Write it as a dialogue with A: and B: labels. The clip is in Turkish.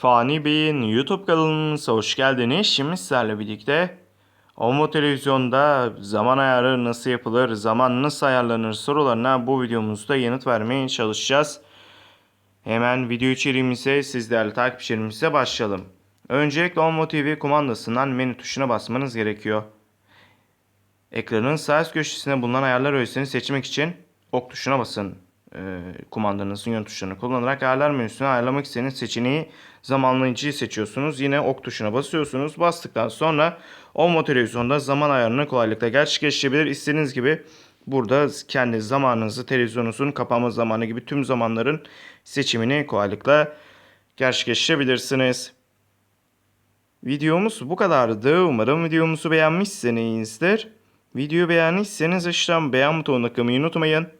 A: Fani Bey'in YouTube kanalımıza hoş geldiniz. Şimdi sizlerle birlikte Omo Televizyon'da zaman ayarı nasıl yapılır, zaman nasıl ayarlanır sorularına bu videomuzda yanıt vermeye çalışacağız. Hemen video içeriğimize siz değerli takipçilerimize başlayalım. Öncelikle Omo TV kumandasından menü tuşuna basmanız gerekiyor. Ekranın sağ üst köşesinde bulunan ayarlar öğesini seçmek için ok tuşuna basın. Ee, kumandanızın yön tuşlarını kullanarak ayarlar menüsünü ayarlamak istediğiniz seçeneği zamanlayıcıyı seçiyorsunuz. Yine ok tuşuna basıyorsunuz. Bastıktan sonra Omo televizyonda zaman ayarını kolaylıkla gerçekleştirebilir. İstediğiniz gibi burada kendi zamanınızı, televizyonunuzun kapanma zamanı gibi tüm zamanların seçimini kolaylıkla gerçekleştirebilirsiniz. Videomuz bu kadardı. Umarım videomuzu beğenmişsinizdir. Videoyu beğendiyseniz aşağıdan beğen butonuna kılmayı unutmayın.